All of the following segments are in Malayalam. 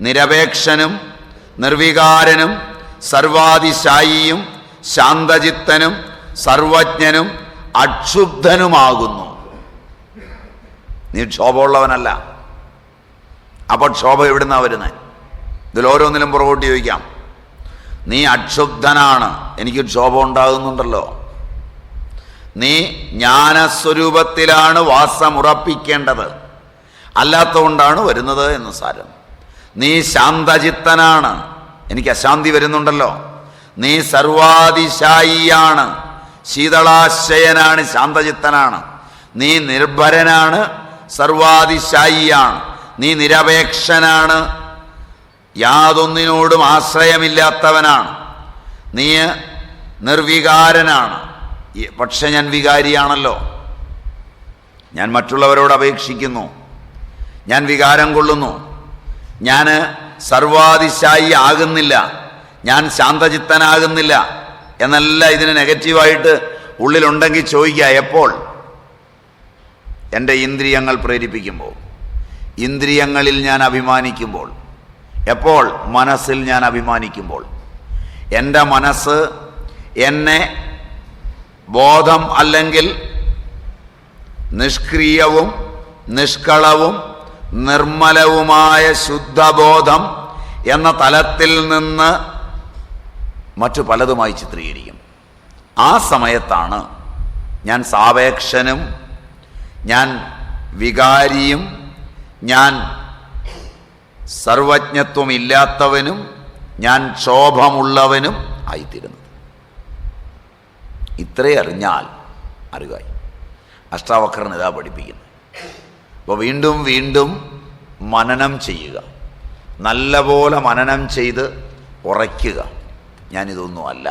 നിരപേക്ഷനും നിർവികാരനും സർവാതിശായിയും ശാന്തചിത്തനും സർവജ്ഞനും അക്ഷുബ്ധനുമാകുന്നു. നീ ക്ഷോഭമുള്ളവനല്ല. അപ്പോൾ ക്ഷോഭം എവിടുന്നാ വരുന്നത് ഇതിൽ ഓരോന്നിലും പുറകോട്ട് ചോദിക്കാം. നീ അക്ഷുബ്ധനാണ്. എനിക്ക് ക്ഷോഭം ഉണ്ടാകുന്നുണ്ടല്ലോ. നീ ജ്ഞാനസ്വരൂപത്തിലാണ് വാസമുറപ്പിക്കേണ്ടത്. അല്ലാത്തതുകൊണ്ടാണ് വരുന്നത് എന്ന് സാരം. നീ ശാന്തചിത്തനാണ്. എനിക്ക് അശാന്തി വരുന്നുണ്ടല്ലോ. നീ സർവാതിശായിയാണ്. ശീതളാശയനാണ് ശാന്തചിത്തനാണ്. നീ നിർഭരനാണ് സർവാതിശായിയാണ്. നീ നിരപേക്ഷനാണ്. യാതൊന്നിനോടും ആശ്രയമില്ലാത്തവനാണ്. നീ നിർവികാരനാണ്. പക്ഷെ ഞാൻ വികാരിയാണല്ലോ. ഞാൻ മറ്റുള്ളവരോട് അപേക്ഷിക്കുന്നു. ഞാൻ വികാരം കൊള്ളുന്നു. ഞാൻ സർവാതിശായി ആകുന്നില്ല. ഞാൻ ശാന്തചിത്തനാകുന്നില്ല. എന്നല്ല ഇതിന് നെഗറ്റീവായിട്ട് ഉള്ളിലുണ്ടെങ്കിൽ ചോദിക്കുക എപ്പോൾ? എന്റെ ഇന്ദ്രിയങ്ങൾ പ്രേരിപ്പിക്കുമ്പോൾ. ഇന്ദ്രിയങ്ങളിൽ ഞാൻ അഭിമാനിക്കുമ്പോൾ. എപ്പോൾ? മനസ്സിൽ ഞാൻ അഭിമാനിക്കുമ്പോൾ. എന്റെ മനസ്സ് എന്നെ ബോധം അല്ലെങ്കിൽ നിഷ്ക്രിയവും നിഷ്കളവും നിർമ്മലവുമായ ശുദ്ധബോധം എന്ന തലത്തിൽ നിന്ന് മറ്റു പലതുമായി ചിത്രീകരിക്കും. ആ സമയത്താണ് ഞാൻ സാപേക്ഷനും ഞാൻ വികാരിയും ഞാൻ സർവജ്ഞത്വമില്ലാത്തവനും ഞാൻ ക്ഷോഭമുള്ളവനും ആയിത്തീരുന്നത്. ഇത്രേ അറിഞ്ഞാൽ അറിവായി. അഷ്ടാവക്രൻ ഇതാ പഠിപ്പിക്കുന്നു അപ്പോൾ വീണ്ടും വീണ്ടും മനനം ചെയ്യുക. നല്ലപോലെ മനനം ചെയ്ത് ഉറയ്ക്കുക. ഞാനിതൊന്നുമല്ല.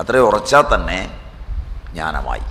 അത്രയും ഉറച്ചാൽ തന്നെ ജ്ഞാനമായി.